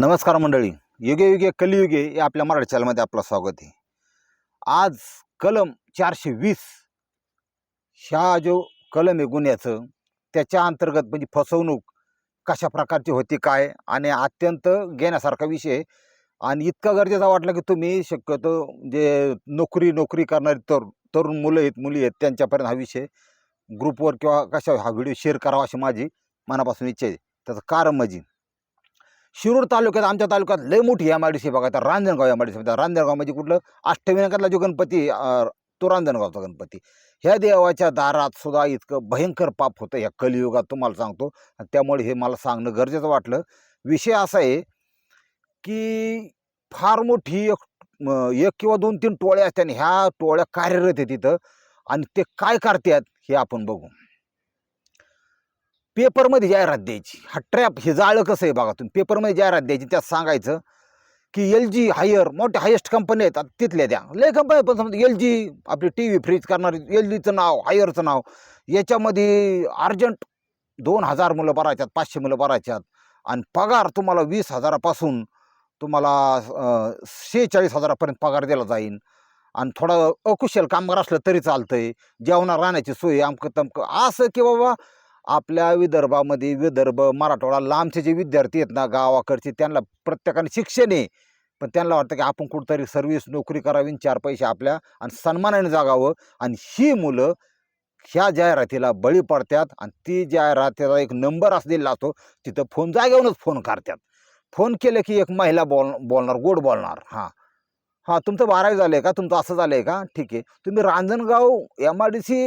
नमस्कार मंडळी. युगे युगे कलियुगे या आपल्या मराठी चॅनलमध्ये आपलं स्वागत आहे. आज कलम चारशे वीस ह्या जो कलम आहे गुन्ह्याचं त्याच्या अंतर्गत म्हणजे फसवणूक कशा प्रकारची होती काय? आणि अत्यंत घेण्यासारखा विषय आणि इतका गरजेचा वाटला की तुम्ही शक्यतो जे नोकरी नोकरी करणारी तर तरुण मुलं आहेत मुली आहेत त्यांच्यापर्यंत हा विषय ग्रुपवर किंवा कशा हा व्हिडिओ शेअर करावा अशी माझी मनापासून इच्छा आहे. त्याचं कारण म्हणजे शिरूर तालुक्यात आमच्या तालुक्यात लय मोठी एम आय डी सी बघा. तर Ranjangaon M I D C Ranjangaon म्हणजे कुठलं? अष्टविनायकातला जो गणपती तो रांजणगावचा गणपती. ह्या देवाच्या दारात सुद्धा इतकं भयंकर पाप होतं. ह्या कलियुगात तुम्हाला सांगतो. आणि त्यामुळे हे मला सांगणं गरजेचं वाटलं. विषय असा आहे की फार मोठी एक एक किंवा दोन तीन टोळ्या असतात आणि ह्या टोळ्या कार्यरत आहे तिथं. आणि ते काय करतात हे आपण बघू. पेपरमध्ये जाहिरात द्यायची. हा ट्रॅप हे जाळं कसं आहे बघा तुम्ही? पेपरमध्ये जाहिरात द्यायची त्यात सांगायचं की एल जी हायर मोठ्या हायेस्ट कंपनी आहेत आता तिथल्या द्या लय कंपनी पण समजा एल जी आपली टी व्ही फ्रीज करणारी एल जीचं नाव हायरचं नाव याच्यामध्ये अर्जंट दोन हजार मुलं भरायच्यात पाचशे मुलं भरायच्यात आणि पगार तुम्हाला वीस हजारापासून तुम्हाला सेहेचाळीस शेहेचाळीस हजारापर्यंत पगार दिला जाईल आणि थोडं अकुशल कामगार असलं तरी चालतंय. जेवणा राहण्याची सोय अमकं तमकं. असं की बाबा आपल्या विदर्भामध्ये विदर्भ मराठवाडा लांबचे जे विद्यार्थी आहेत ना गावाकडचे त्यांना प्रत्येकाने शिक्षण आहे. पण त्यांना वाटतं की आपण कुठंतरी सर्व्हिस नोकरी करावी आणि चार पैसे आपल्या आणि सन्मानाने जागावं. आणि ही मुलं ह्या जाहिरातीला बळी पडतात आणि ती जाहिरातीला एक नंबर असलेला असतो तिथं फोन जागेवरूनच फोन करतात. फोन केलं की एक महिला बोल बोलणार गोड बोलणार. हां. हां तुमचं बारावी झालं आहे का? तुमचं असं झालं आहे का? ठीक आहे. तुम्ही Ranjangaon M I D C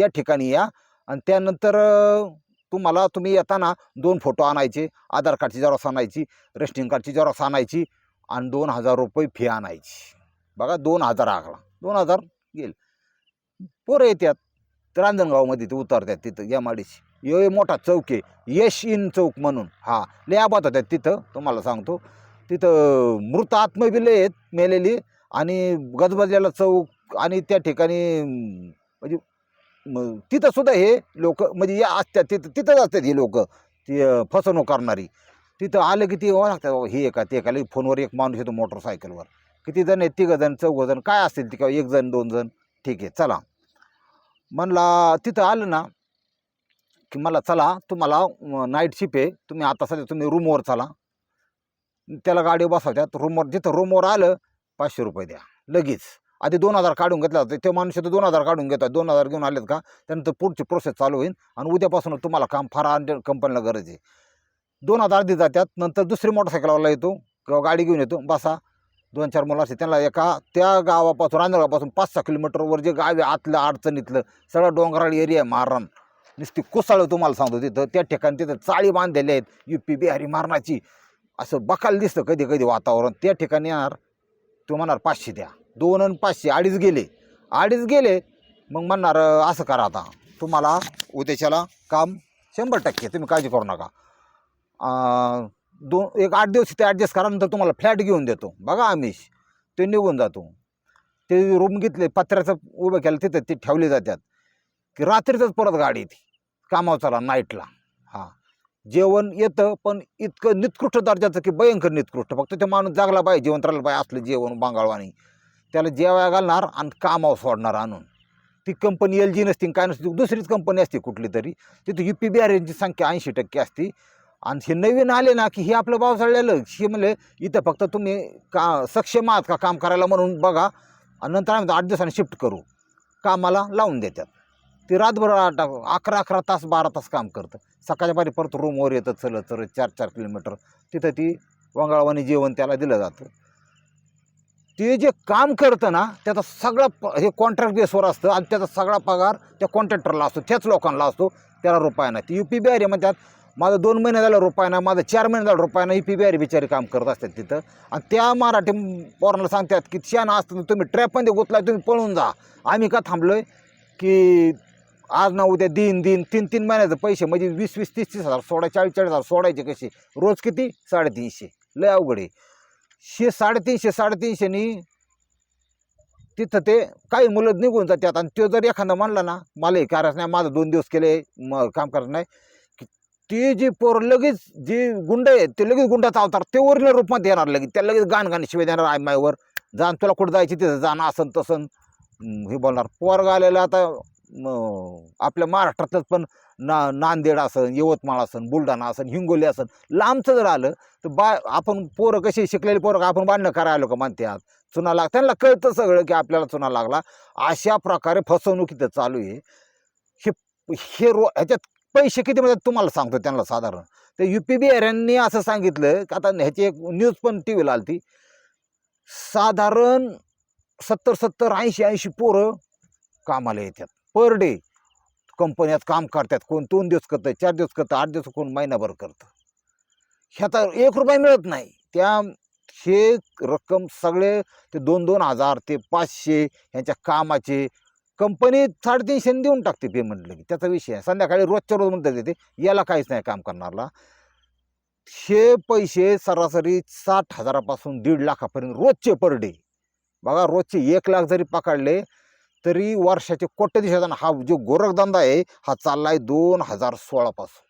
या ठिकाणी या. आणि त्यानंतर तुम्हाला तुम्ही येताना दोन फोटो आणायचे आधार कार्डची जरास आणायची रेशनिंग कार्डची जरास आणायची आणि दोन हजार रुपये फी आणायची. बघा दोन हजार आकडा दोन हजार गेल. पोरं येतात रांजणगावमध्ये ते उतरतात तिथं एम आय डी सी यो मोठा चौक आहे यश इन चौक म्हणून. हा लयाबात होत्यात तिथं तुम्हाला सांगतो. तिथं मृत आत्मबिले आहेत मेलेली आणि गजबजलेला चौक आणि त्या ठिकाणी म्हणजे मग तिथं सुद्धा हे लोक म्हणजे या असतात तिथं तिथंच असतात ही लोक ती फसवणूक करणारी. तिथं आलं की ती लागतात हे एका ते एका फोनवर एक माणूस येतो मोटरसायकलवर. किती जण आहेत? तिघं जण चौघं जण काय असतील ते किंवा एक जण दोन जण ठीक आहे चला. म्हणला तिथं आलं ना की मला चला तुम्हाला नाईट शिप आहे तुम्ही आता सध्या तुम्ही रूमवर चला. त्याला गाडी बसवत्यात रूमवर जिथं रूमवर आलं पाचशे रुपये द्या लगेच. आधी दोन हजार काढून घेतला जातं ते माणूस तर दोन हजार काढून घेतात दोन हजार घेऊन आलेत का? त्यानंतर पुढची प्रोसेस चालू होईल आणि उद्यापासून तुम्हाला काम फार अर्जंट कंपनीला गरज आहे. दोन हजार आधी जातात नंतर दुसरी मोटरसायकलवाला येतो किंवा गाडी घेऊन येतो. बसा. दोन चार मुलं असते त्यांना एका त्या गावापासून रांजणगावापासून पाच सहा किलोमीटरवर जे गाव आहे आतलं अडचणीतलं सगळं डोंगराळ एरिया आहे मारण नुसती कुसाळं तुम्हाला सांगतो तिथं. त्या ठिकाणी तिथं चाळी बांधलेल्या आहेत. यू पी बिहारी मारणाची. असं बकाल दिसतं कधी कधी वातावरण. त्या ठिकाणी येणार तुम्हाला पाचशे द्या. दोन आणि पाचशे अडीच गेले. अडीच गेले मग म्हणणार असं करा आता. तुम्हाला उद्याच्याला काम शंभर टक्के तुम्ही काळजी करू नका. दोन एक आठ दिवस ते ॲडजस्ट करा नंतर तुम्हाला फ्लॅट घेऊन देतो. बघा आमिष ते निघून जातो. ते रूम घेतले पत्र्याचं उभं केलं तिथं ते ठेवले जातात. की रात्रीचंच परत गाडी येते. कामावर चला नाईटला हां. जेवण येतं पण इतकं निकृष्ट दर्जाचं की भयंकर निकृष्ट. फक्त ते माणूस जागला पाहिजे जेवण राहिलं पाहिजे असलं जेवण बांगाळवाणी. त्याला जेवाया घालणार आणि कामावर सोडणार आणून. ती कंपनी एल जी नसती काय नसती दुसरीच कंपनी असते कुठली तरी. तिथं यू पी बी आर यांची संख्या ऐंशी टक्के असते. आणि हे नवीन आले ना की हे आपलं पावसाळ्यालं हे म्हणले इथं फक्त तुम्ही का सक्षम आहात का काम करायला म्हणून बघा. आणि नंतर आम्ही आठ दिवसांनी शिफ्ट करू. कामाला लावून देतात. ते रातभर आठ अकरा अकरा तास बारा तास काम करतं. सकाळच्या पारी परत रूमवर येतं चलत चलत चार चार किलोमीटर. तिथं ती वंगाळवाणी जेवण त्याला दिलं जातं. ते जे काम करतं ना त्याचा सगळा प हे कॉन्ट्रॅक्ट बेसवर असतं आणि त्याचा सगळा पगार त्या कॉन्ट्रॅक्टरला असतो त्याच लोकांना असतो त्याला रुपया नाही. ती यू पी बिहारी म्हणतात माझं दोन महिने झालं रुपया नाही माझं चार महिने झालं रुपया नाही यू पी बी आर बिचारी काम करत असतात तिथं. आणि त्या मराठी पोरांना सांगतात की शान असतं तुम्ही ट्रॅपमध्ये गुतलाय तुम्ही पळून जा. आम्ही का थांबलो आहे की आज ना उद्या दिन दिन तीन तीन महिन्याचे पैसे म्हणजे वीस वीस तीस तीस हजार सोळा चाळीस चाळीस हजार सोडायचे कसे? रोज किती? साडेतीनशे. लय अवघड आहे. शे साडेतीनशे साडेतीनशेनी तिथं ते काही मुलं निघून जातात. आणि तो जर एखादा म्हणला ना मला हे करायचं नाही माझं दोन दिवस केले म काम करायचं नाही. ती जी पोर लगेच जी गुंड आहेत ते लगेच गुंडाचा अवतार ते वरील रूपात येणार लगेच. त्या लगेच गाण गाणी शिवाय देणार आय मायवर. जाण तुला कुठं जायची तिथं जाणं असन तसं हे बोलणार. पोरगा आलेला आता म, आपल्या महाराष्ट्रातलंच पण ना नांदेड असन यवतमाळ असन बुलढाणा असन हिंगोली असन लांबचं जर आलं तर बा आपण पोरं कशी शिकलेले पोरं का आपण बांधणं करायला का म्हणतात चुना लाग त्यांना कळतं सगळं की आपल्याला चुना लागला. अशा प्रकारे फसवणूक इथं चालू आहे. हे हे रो ह्याच्यात पैसे किती मिळतात तुम्हाला सांगतो त्यांना साधारण. तर यू पी बी यांनी असं सांगितलं की आता ह्याची एक न्यूज पण टी व्हीला आली साधारण सत्तर सत्तर ऐंशी ऐंशी पोरं कामाला येतात. पर डे कंपन्यात काम करतात. कोण दोन दिवस करतं चार दिवस करतं आठ दिवस कोण महिनाभर करतं ह्याचा एक रुपया मिळत नाही. त्या हे रक्कम सगळे ते दोन दोन हजार ते पाचशे ह्यांच्या कामाचे कंपनी साडेतीनशे देऊन टाकते पेमेंट लगे त्याचा विषय आहे. संध्याकाळी रोजच्या रोज म्हणतात ते याला काहीच नाही काम करणारला. हे पैसे सरासरी साठ हजारापासून दीड लाखापर्यंत रोजचे पर डे बघा रोजचे एक लाख जरी पकडले तरी वर्षाचे कोट्य दिवसात हा जो गोरखधंदा आहे हा चाललाय दोन हजार सोळापासून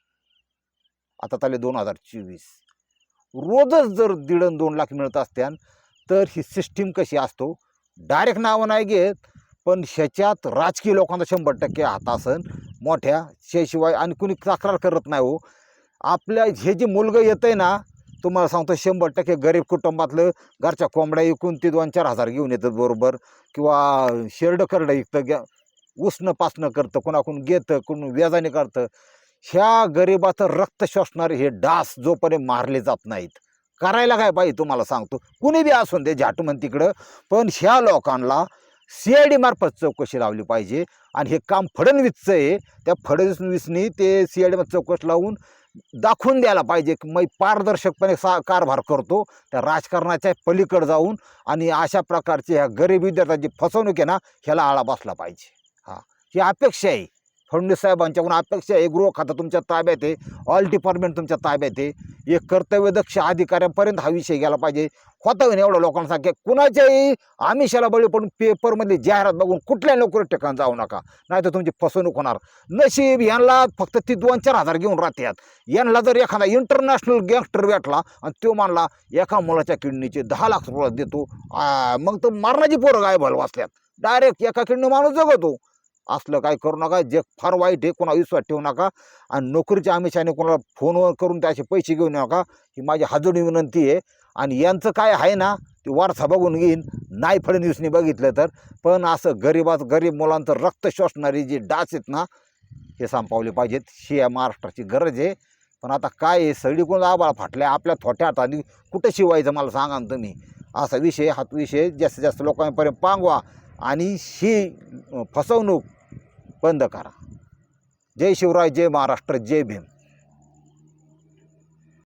आता चालले दोन हजार चोवीस. रोजच जर दीड दोन लाख मिळत असत्यान तर ही सिस्टीम कशी असतो? डायरेक्ट नावं नाही घेत पण ह्याच्यात राजकीय लोकांचा शंभर टक्के हात असन. मोठ्या शेशिवाय आणि कुणी तक्रार करत नाही हो. आपल्या हे जे मुलगा येतं आहे ना तुम्हाला सांगतो शंभर टक्के गरीब कुटुंबातलं घरच्या कोंबड्या विकून ते दोन चार हजार घेऊन येतात बरोबर. किंवा शेरडं करडं विकतं घ्या उसणं पासणं करतं कोणाकडून घेतं कुण व्याजाने करतं. ह्या गरिबाचं रक्त शोषणारे हे डास जोपर्यंत मारले जात नाहीत. करायला काय पाहिजे तुम्हाला सांगतो कुणी बी असून दे झाटमन तिकडं पण ह्या लोकांना सी आय डी मार्फत चौकशी लावली पाहिजे. आणि हे काम फडणवीसचं आहे. त्या फडणवीसनी ते सी आय डी चौकशी लावून दाखवून द्यायला पाहिजे की मी पारदर्शकपणे सा कारभार करतो. त्या राजकारणाच्या पलीकडे जाऊन आणि अशा प्रकारचे ह्या गरीब विद्यार्थ्यांची फसवणूक आहे ना ह्याला आळा बसला पाहिजे. हां ही अपेक्षा आहे. फडणवीस साहेबांच्याकडून अपेक्षा आहे गृह खातं तुमच्या ताब्यात आहे ऑल डिपार्टमेंट तुमच्या ताब्यात आहे. एक कर्तव्यदक्ष अधिकाऱ्यांपर्यंत हा विषय गेला पाहिजे. होता होईन एवढं लोकांना सांगा कुणाच्याही आमिषाला बळी पडून पेपरमधली जाहिरात बघून कुठल्या नोकरी ठिकाण जाऊ नका. नाही तर तुमची फसवणूक होणार. नशीब यांना फक्त ती दोन चार हजार घेऊन राहतात यांना जर एखादा इंटरनॅशनल गँगस्टर भेटला आणि तो मानला एका मुलाच्या किडनीचे दहा लाख रुपये देतो मग तर मारण्याची पोरं गायब व्हायला वाचल्यात डायरेक्ट एका किडनी माणूस जगतो. असलं काय करू नका. जे फार वाईट आहे कोणा विश्वास ठेवू नका. आणि नोकरीच्या आमिषाने कोणाला फोनवर करून त्याचे पैसे घेऊ नका ही माझी हाजोडी विनंती आहे. आणि यांचं काय आहे ना ते वारसा बघून घेईन. नाही फडणवीसनी बघितलं तर. पण असं गरीबात गरीब मुलांचं रक्त शोषणारी जी डास आहेत ना हे संपवले पाहिजेत. ही या महाराष्ट्राची गरज आहे. पण आता काय आहे सगळीकडून आबाळ फाटल्या. आपल्या थोट्या हाताने कुठं शिवायचं मला सांगा ना तुम्ही. असा विषय हा विषय जास्तीत जास्त लोकांपर्यंत पांगवा. आणि ही फसवणूक बंद करा. जय शिवराय जय महाराष्ट्र जय भीम.